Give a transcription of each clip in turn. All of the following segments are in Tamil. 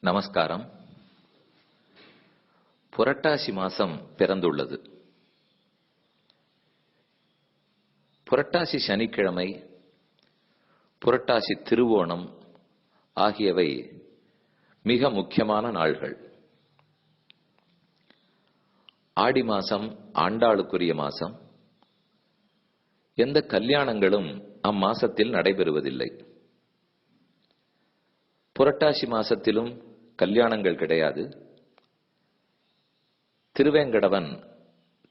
நமஸ்காரம். புரட்டாசி மாசம் பிறந்துள்ளது. புரட்டாசி சனிக்கிழமை புரட்டாசி திருவோணம் ஆகியவை மிக முக்கியமான நாள்கள். ஆடி மாசம் ஆண்டாளுக்குரிய மாசம். எந்த கல்யாணங்களும் அம்மாசத்தில் நடைபெறுவதில்லை. புரட்டாசி மாசத்திலும் கல்யாணங்கள் கிடையாது. திருவேங்கடவன்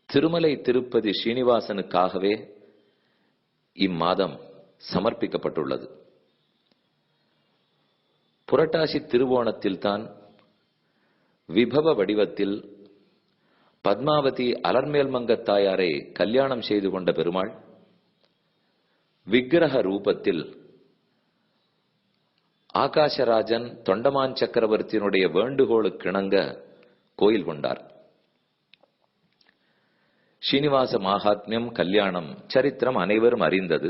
திருமலை திருப்பதி ஸ்ரீனிவாசனுக்காகவே இம்மாதம் சமர்ப்பிக்கப்பட்டுள்ளது. புரட்டாசி திருவோணத்தில்தான் விபவ வடிவத்தில் பத்மாவதி அலர்மேல்மங்க தாயாரை கல்யாணம் செய்து கொண்ட பெருமாள் விக்கிரக ரூபத்தில் ஆகாசராஜன் தொண்டமான் சக்கரவர்த்தியினுடைய வேண்டுகோளுக்கிணங்க கோயில் கொண்டார். ஸ்ரீனிவாச மாகாத்மியம் கல்யாணம் சரித்திரம் அனைவரும் அறிந்தது.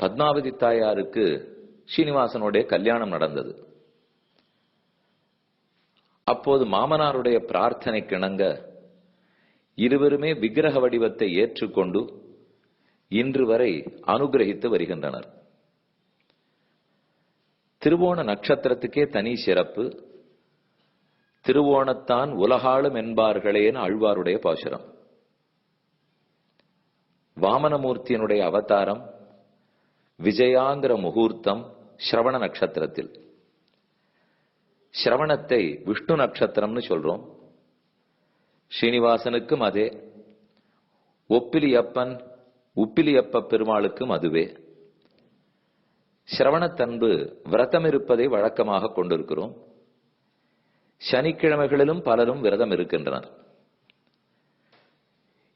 பத்மாவதி தாயாருக்கு ஸ்ரீனிவாசனுடைய கல்யாணம் நடந்தது. அப்போது மாமனாருடைய பிரார்த்தனை கிணங்க இருவருமே விக்கிரக வடிவத்தை ஏற்றுக்கொண்டு இன்று வரை அனுகிரகித்து வருகின்றனர். திருவோண நட்சத்திரத்துக்கே தனி சிறப்பு. திருவோணத்தான் உலகாளும் என்பார்களேன்னு அழ்வாருடைய பாசுரம். வாமனமூர்த்தியினுடைய அவதாரம் விஜயாங்கிற முகூர்த்தம் ஸ்ரவண நட்சத்திரத்தில். ஸ்ரவணத்தை விஷ்ணு நட்சத்திரம்னு சொல்றோம். ஸ்ரீனிவாசனுக்கும் அதே. ஒப்பிலியப்பன் உப்பிலியப்ப பெருமாளுக்கும் அதுவே. சிரவணத்தன்பு விரதம் இருப்பதை வழக்கமாக கொண்டிருக்கிறோம். சனிக்கிழமைகளிலும் பலரும் விரதம் இருக்கின்றனர்.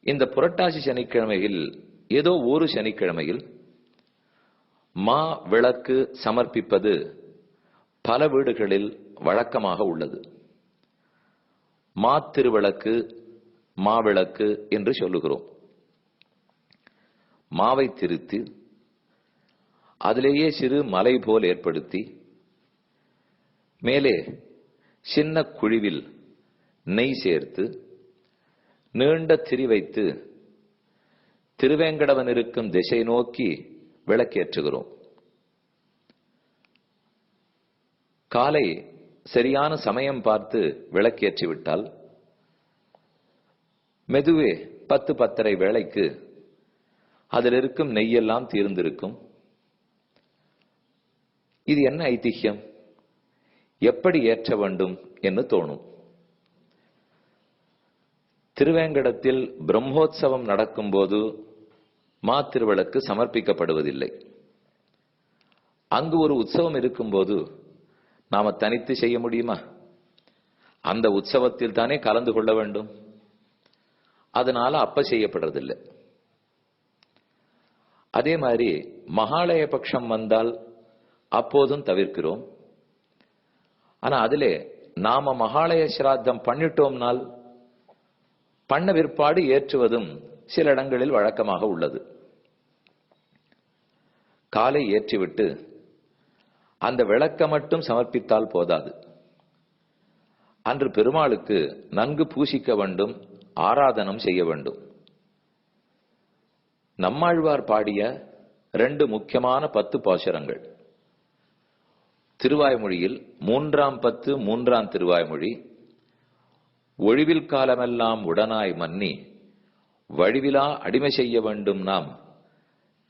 இந்த புரட்டாசி சனிக்கிழமையில் ஏதோ ஒரு சனிக்கிழமையில் மா விளக்கு சமர்ப்பிப்பது பல வீடுகளில் வழக்கமாக உள்ளது. மா திருவிளக்கு மாவிளக்கு என்று சொல்லுகிறோம். மாவை திருத்தி அதிலேயே சிறு மலை போல் ஏற்படுத்தி மேலே சின்ன குழிவில் நெய் சேர்த்து நீண்ட திரி வைத்து திருவேங்கடவன் இருக்கும் திசை நோக்கி விளக்கேற்றுகிறோம். காலை சரியான சமயம் பார்த்து விளக்கேற்றி விட்டால் மெதுவே பத்து பத்தரை வேளைக்கு அதில் இருக்கும் நெய்யெல்லாம் தீர்ந்திருக்கும். இது என்ன ஐதிஹ்யம் எப்படி ஏற்ற வேண்டும் என்று தோணும். திருவேங்கடத்தில் பிரம்மோத்சவம் நடக்கும்போது மா திருவிளக்கு சமர்ப்பிக்கப்படுவதில்லை. அங்கு ஒரு உற்சவம் இருக்கும்போது நாம தனித்து செய்ய முடியுமா? அந்த உற்சவத்தில் தானே கலந்து கொள்ள வேண்டும். அதனால அப்ப செய்யப்படுறதில்லை. அதே மாதிரி மகாலய பட்சம் வந்தால் அப்போதும் தவிர்க்கிறோம். ஆனா அதிலே நாம மகாலய சிராத்தம் பண்ணிட்டோம்னால் பண்ண விற்பாடு ஏற்றுவதும் சில இடங்களில் வழக்கமாக உள்ளது. காலை ஏற்றிவிட்டு அந்த விளக்க மட்டும் சமர்ப்பித்தால் போதாது. அன்று பெருமாளுக்கு நன்கு பூசிக்க வேண்டும் ஆராதனம் செய்ய வேண்டும். நம்மாழ்வார் பாடிய ரெண்டு முக்கியமான பத்து பாசுரங்கள். திருவாய்மொழியில் மூன்றாம் பத்து மூன்றாம் திருவாய்மொழி ஒழிவில் காலமெல்லாம் உடனாய் மன்னி வழிவிலா அடிமை செய்ய வேண்டும் நாம்.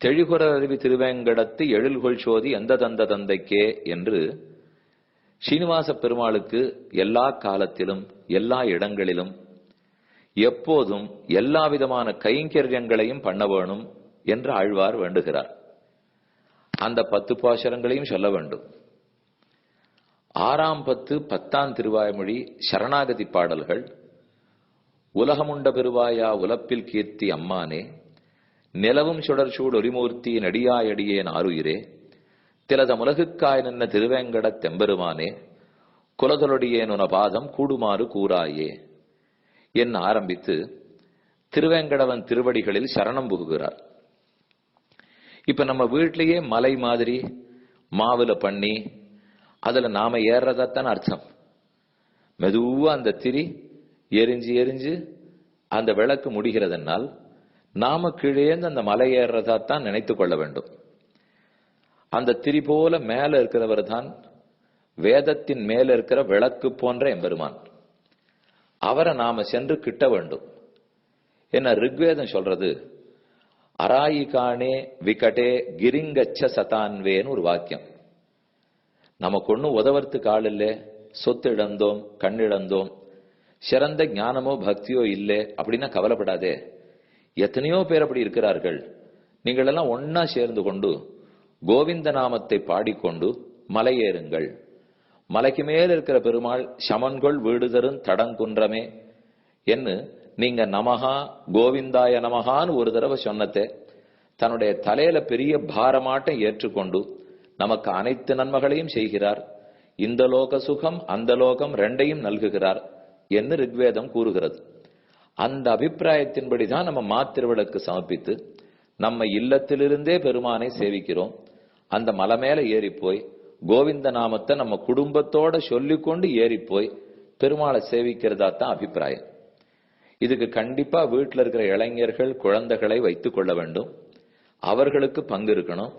தெழிகுற அருவி திருவேங்கடத்து எழில்கொள் சோதி எந்த தந்த தந்தைக்கே என்று சீனிவாச பெருமாளுக்கு எல்லா காலத்திலும் எல்லா இடங்களிலும் எப்போதும் எல்லா விதமான கைங்கரியங்களையும் பண்ண வேணும் என்று ஆழ்வார் வேண்டுகிறார். அந்த பத்து பாசரங்களையும் சொல்ல வேண்டும். ஆறாம் பத்து பத்தாம் திருவாய்மொழி சரணாகதி பாடல்கள் உலகமுண்ட பெருவாயா உலப்பில் கீர்த்தி அம்மானே நிலவும் சுடர்சூடு ஒரிமூர்த்தி நடியாயடியேன் ஆறுயிரே திலத முலகுக்காய் நின்ன திருவேங்கடத் தெம்பெருமானே குலதொலடியேன் உன பாதம் கூடுமாறு கூறாயே. என் ஆரம்பித்து திருவேங்கடவன் திருவடிகளில் சரணம் புகுகிறார். இப்ப நம்ம வீட்டிலேயே மலை மாதிரி மாவுல பண்ணி அதுல நாம ஏறதாத்தான் அர்த்தம். மெதுவா அந்த திரி எரிஞ்சு எரிஞ்சு அந்த விளக்கு முடிகிறதுனால் நாம கீழேந்து அந்த மலை ஏறுறதாத்தான் நினைத்து கொள்ள வேண்டும். அந்த திரி போல மேல இருக்கிறவர் தான் வேதத்தின் மேல இருக்கிற விளக்கு போன்ற எம்பெருமான். அவரை நாம சென்று கிட்ட வேண்டும். என்ன ரிக்வேதம் சொல்றது? அராயிகானே விகடே கிரிங்கச்ச சதான்வேன்னு ஒரு வாக்கியம். நமக்கு ஒன்றும் உதவுறதுக்கு ஆள் இல்லை. சொத்து இழந்தோம் கண் இழந்தோம் சிறந்த ஞானமோ பக்தியோ இல்லை அப்படின்னா கவலைப்படாதே. எத்தனையோ பேர் அப்படி இருக்கிறார்கள். நீங்கள் எல்லாம் ஒன்னா சேர்ந்து கொண்டு கோவிந்த நாமத்தை பாடிக்கொண்டு மலையேறுங்கள். மலைக்கு மேல் இருக்கிற பெருமாள் சமன்கொள் வீடுதரும் தடங்குன்றமே என்று நீங்க நமகா கோவிந்தாய நமகான்னு ஒரு தடவை சொன்னதே தன்னுடைய தலையில பெரிய பாரமாட்டம் ஏற்றுக்கொண்டு நமக்கு அனைத்து நன்மைகளையும் செய்கிறார். இந்த லோக சுகம் அந்த லோகம் ரெண்டையும் நல்குகிறார் என்று ரிக்வேதம் கூறுகிறது. அந்த அபிப்பிராயத்தின்படி தான் நம்ம மாத்திருவிளக்கு சமர்ப்பித்து நம்ம இல்லத்திலிருந்தே பெருமானை சேவிக்கிறோம். அந்த மலை மேல ஏறி போய் கோவிந்த நாமத்தை நம்ம குடும்பத்தோட சொல்லிக்கொண்டு ஏறி போய் பெருமாளை சேவிக்கிறதா தான் அபிப்பிராயம். இதுக்கு கண்டிப்பா வீட்டில் இருக்கிற இளைஞர்கள் குழந்தைகளை வைத்துக் கொள்ள வேண்டும். அவர்களுக்கு பங்கு இருக்கணும்.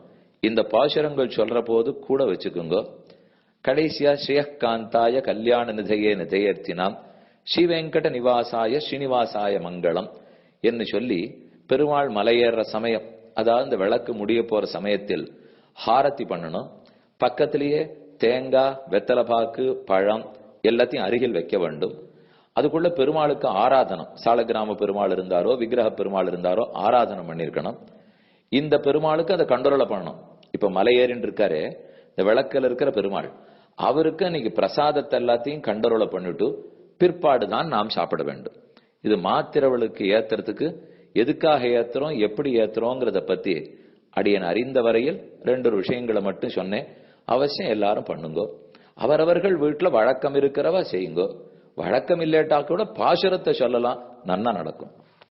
இந்த பாசுரங்கள் சொல்ற போது கூட வச்சுக்குங்க. கடைசியா ஸ்ரீயகாந்தாய கல்யாண நிதையே நிதையர்த்தினாம். ஸ்ரீ வெங்கட நிவாசாய ஸ்ரீனிவாசாய மங்களம் என்று சொல்லி பெருமாள் மலையேற சமயம் அதாவது இந்த விளக்கு முடிய போற சமயத்தில் ஹாரத்தி பண்ணணும். பக்கத்திலேயே தேங்காய் வெத்தலைப்பாக்கு பழம் எல்லாத்தையும் அருகில் வைக்க வேண்டும். அதுக்குள்ள பெருமாளுக்கு ஆராதனம். சாலகிராம பெருமாள் இருந்தாரோ விக்கிரக பெருமாள் இருந்தாரோ ஆராதனம் பண்ணியிருக்கணும். இந்த பெருமாளுக்கு அதை கண்ட்ரோல பண்ணணும். இப்ப மலையேறின்னு இருக்காரு இந்த விளக்கில் இருக்கிற பெருமாள். அவருக்கு இன்னைக்கு பிரசாதத்தை எல்லாத்தையும் கண்டரோலை பண்ணிட்டு பிற்பாடு தான் நாம் சாப்பிட வேண்டும். இது மாத்திரவளுக்கு ஏத்துறதுக்கு எதுக்காக ஏத்துறோம் எப்படி ஏத்துறோங்கிறத பத்தி அடியன் அறிந்த வரையில் ரெண்டு விஷயங்களை மட்டும் சொன்னேன். அவசியம் எல்லாரும் பண்ணுங்கோ. அவரவர்கள் வீட்டுல வழக்கம் இருக்கிறவா செய்யுங்கோ. வழக்கம் இல்லேட்டா கூட பாசுரத்தை சொல்லலாம் நன்னா நடக்கும்.